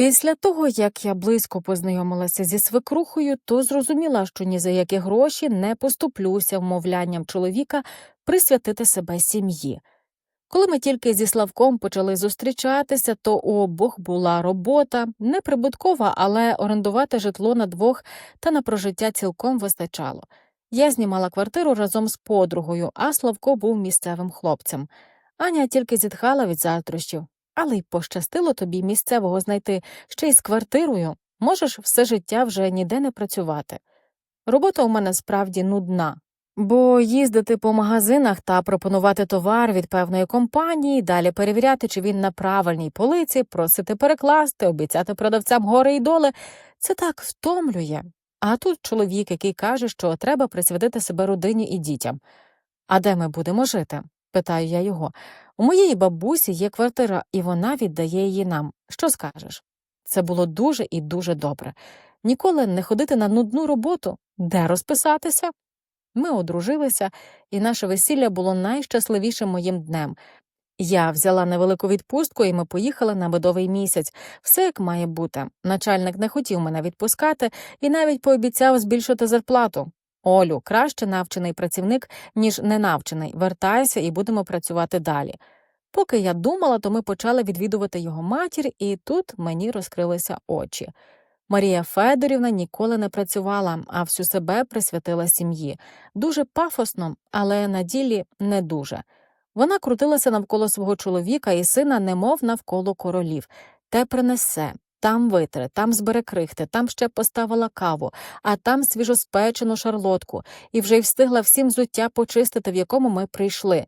Після того, як я близько познайомилася зі свекрухою, то зрозуміла, що ні за які гроші не поступлюся вмовлянням чоловіка присвятити себе сім'ї. Коли ми тільки зі Славком почали зустрічатися, то у обох була робота, не прибуткова, але орендувати житло на двох та на прожиття цілком вистачало. Я знімала квартиру разом з подругою, а Славко був місцевим хлопцем. Аня тільки зітхала від заздрощів. Але й пощастило тобі місцевого знайти ще й з квартирою, можеш все життя вже ніде не працювати. Робота у мене справді нудна, бо їздити по магазинах та пропонувати товар від певної компанії, далі перевіряти, чи він на правильній полиці, просити перекласти, обіцяти продавцям гори і доли це так втомлює. А тут чоловік, який каже, що треба присвятити себе родині і дітям. А де ми будемо жити? Питаю я його. У моєї бабусі є квартира, і вона віддає її нам. Що скажеш? Це було дуже і дуже добре. Ніколи не ходити на нудну роботу, де розписатися. Ми одружилися, і наше весілля було найщасливішим моїм днем. Я взяла невелику відпустку, і ми поїхали на медовий місяць. Все як має бути. Начальник не хотів мене відпускати і навіть пообіцяв збільшити зарплату. Олю, краще навчений працівник, ніж ненавчений. Вертайся і будемо працювати далі. Поки я думала, то ми почали відвідувати його матір, і тут мені розкрилися очі. Марія Федорівна ніколи не працювала, а всю себе присвятила сім'ї. Дуже пафосно, але на ділі не дуже. Вона крутилася навколо свого чоловіка і сина, немов навколо королів. Те принесе, там витре, там збере крихти, там ще поставила каву, а там свіжоспечену шарлотку, і вже й встигла всім взуття почистити, в якому ми прийшли.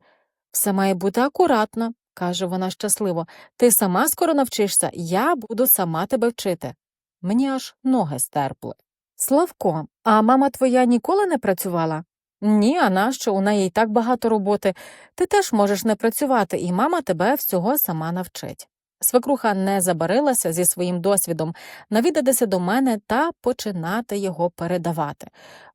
Все має бути акуратно, каже вона щасливо. Ти сама скоро навчишся, я буду сама тебе вчити. Мені аж ноги стерпли. Славко, а мама твоя ніколи не працювала? Ні, а нащо? У неї й так багато роботи. Ти теж можеш не працювати, і мама тебе всього сама навчить. Свекруха не забарилася зі своїм досвідом навідатися до мене та починати його передавати.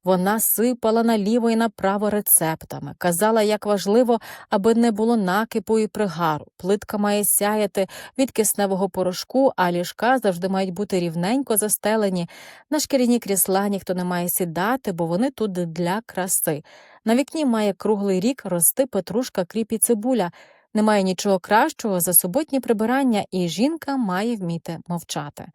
Вона сипала наліво і направо рецептами, казала, як важливо, аби не було накипу і пригару. Плитка має сяяти від кисневого порошку, а ліжка завжди мають бути рівненько застелені. На шкіряні крісла ніхто не має сідати, бо вони тут для краси. На вікні має круглий рік рости петрушка, кріп і цибуля. Немає нічого кращого за суботні прибирання, і жінка має вміти мовчати.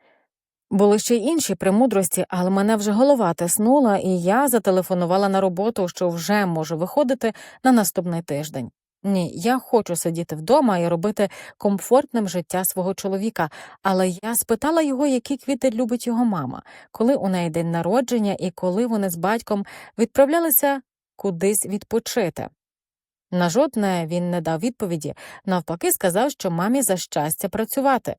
Були ще й інші премудрості, але мене вже голова тиснула, і я зателефонувала на роботу, що вже можу виходити на наступний тиждень. Ні, я хочу сидіти вдома і робити комфортним життя свого чоловіка, але я спитала його, які квіти любить його мама, коли у неї день народження і коли вони з батьком відправлялися кудись відпочити. На жодне він не дав відповіді, навпаки, сказав, що мамі за щастя працювати.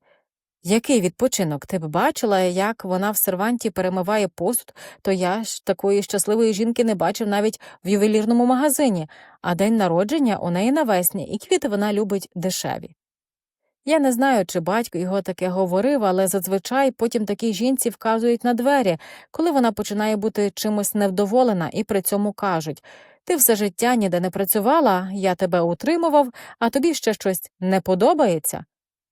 Який відпочинок? Ти б бачила, як вона в серванті перемиває посуд, то я ж такої щасливої жінки не бачив навіть в ювелірному магазині, а день народження у неї навесні, і квіти вона любить дешеві. Я не знаю, чи батько його таке говорив, але зазвичай потім такій жінці вказують на двері, коли вона починає бути чимось невдоволена, і при цьому кажуть ти все життя ніде не працювала, я тебе утримував, а тобі ще щось не подобається.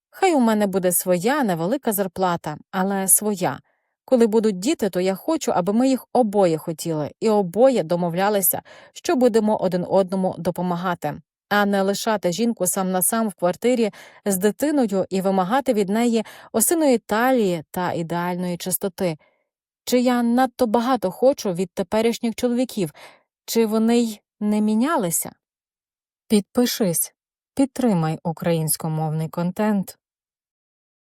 Хай у мене буде своя невелика зарплата, але своя. Коли будуть діти, то я хочу, аби ми їх обоє хотіли, і обоє домовлялися, що будемо один одному допомагати, а не лишати жінку сам на сам в квартирі з дитиною і вимагати від неї осиної талії та ідеальної чистоти. Чи я надто багато хочу від теперішніх чоловіків, чи вони й не мінялися? Підпишись, підтримай українськомовний контент.